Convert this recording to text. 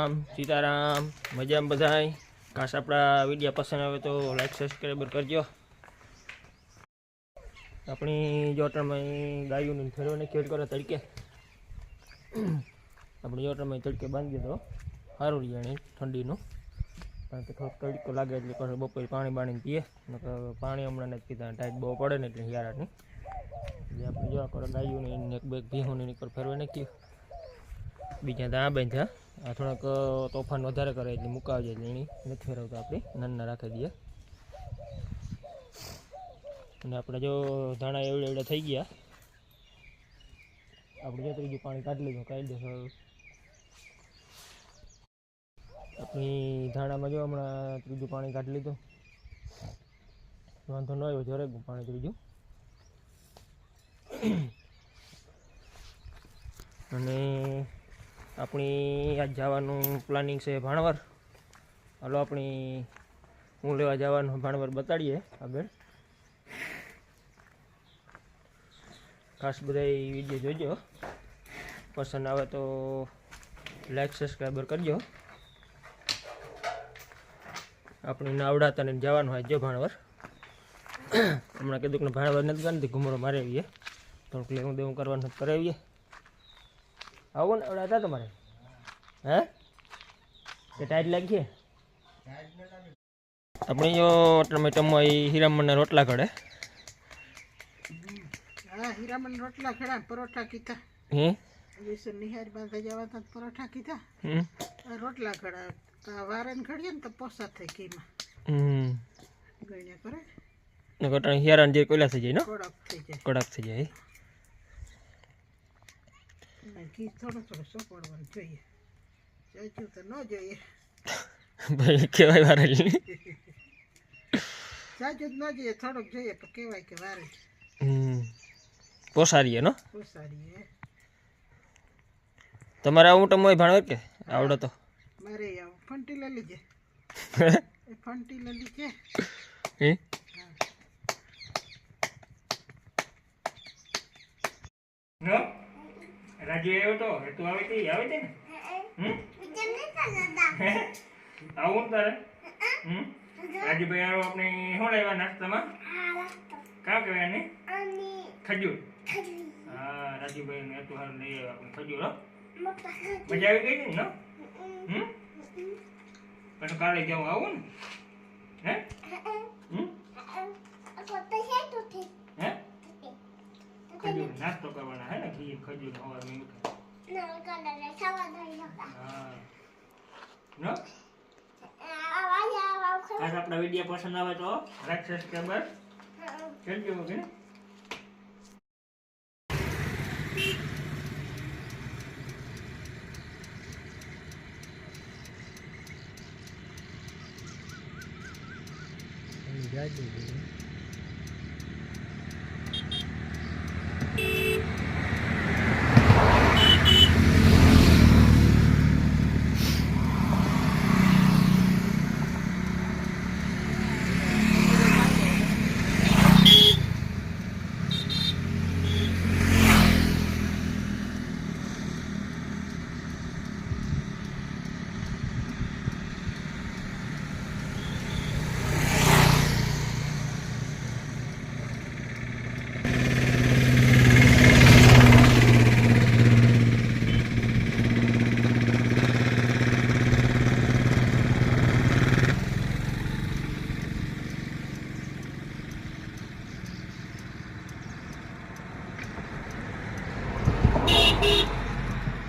રામ સીતારામ, મજામાં બધાય? કાશ આપણા વીડિયો પસંદ આવે તો લાઈક સબસ્ક્રાઈબર કરજો. આપણી જોટરમાં ગાયોને ફેરવાને ખેડ કરો તડકે. આપણે જોટરમાં તડકે બાંધી દો સારું રહે ઠંડીનું. કારણ કે થોડોક તડકો લાગે એટલે બપોરે પાણી બાણીને પીએ. પાણી હમણાં નથી પીતા, ટાઈટ બહુ પડે ને એટલે હિયારાની એટલે આપણે જોવા કરો ગાયોની એક બેગ ભીહોની નીકળ ફેરવા નાખ્યું. બીજા તો આ બાંધ્યા. આ થોડાક તોફાન વધારે કરે એટલે મુકાવજે એની નથી ફેરવતા આપણે. નાના રાખી દઈએ. અને આપણે જો ધાણા એવડે એવડે થઈ ગયા. આપણે જો ત્રીજું પાણી કાઢી લીધું, કાઢી દેશો આપણી ધાણામાં જો હમણાં ત્રીજું પાણી કાઢી લીધું. વાંધો ન આવ્યો જોરે પાણી ત્રીજું. અને આપણી આજ જવાનું પ્લાનિંગ છે ભાણવર. હાલો આપણી, હું લેવા જવાનું ભાણવર બતાડીએ આગળ. ખાસ બધા વીડિયો જોજો. પસંદ આવે તો લાઈક સબસ્ક્રાઈબર કરજો. આપણે નાવડા ને જવાનું હોય જો ભાણવર. હમણાં કીધું કે ભાણવર નથી ગયા નથી ઘૂમરો મારે આવીએ. થોડુંક લેવું દેવું કરવાનું કરાવીએ. આવો ને હતા તમારે? હે? કે ટાઈટ લાગીએ આપણે જો ટમેટામાં એ હીરામણના રોટલા ઘડે. હા હીરામણ રોટલા ખેડા પરોઠા કીધા. હે? વિશે નિહાર બાંધા જવા તા પરોઠા કીધા. રોટલા ખડા વારે વારન ખડીએ ને તો પોસા થઈ કીમાં હમ. ગણ્યા કરે. ને કટાણ હિયારાન જે કોઈલા થઈ જાય ને? કડક થઈ જાય. કડક થઈ જાય ઘી થોડો થોડો સોપડવાનું જોઈએ ચાચું તો ન જોઈએ ભાઈ કહેવાય વારેલી ચાચું ન જોઈએ થોડોક જોઈએ તો કહેવાય કે વારે હમ પોસારીએ નો પોસાડીએ તમારે આવું ટમોય ભાણવર કે આવડે તો મારે આવું ફંટી લઈ લીજે ફંટી લઈ લીજે હે નો રાજી આવ્યો તો? તું આવી હતી? આવી હતી ને? હમ? આવું તારે? હમ? રાજીભાઈ આવો આપણે શું લેવા નાસ્તામાં? કાં કહેવાય ને ખજૂર. હા રાજીભાઈ ને તું હાલ લઈ આવ્યા આપણે ખજૂર હો. મજા આવી ગઈ ને હમ? પછી કાલે જાઉં આવું ને? ખજૂર નાસ્તો કરવાના હે ને ખીર ખજૂર હવાર મેં ખાસ આપણા વીડિયો પસંદ આવે તો લાઈક સબસ્ક્રાઈબર કરજો ઓકે Yeah, I do.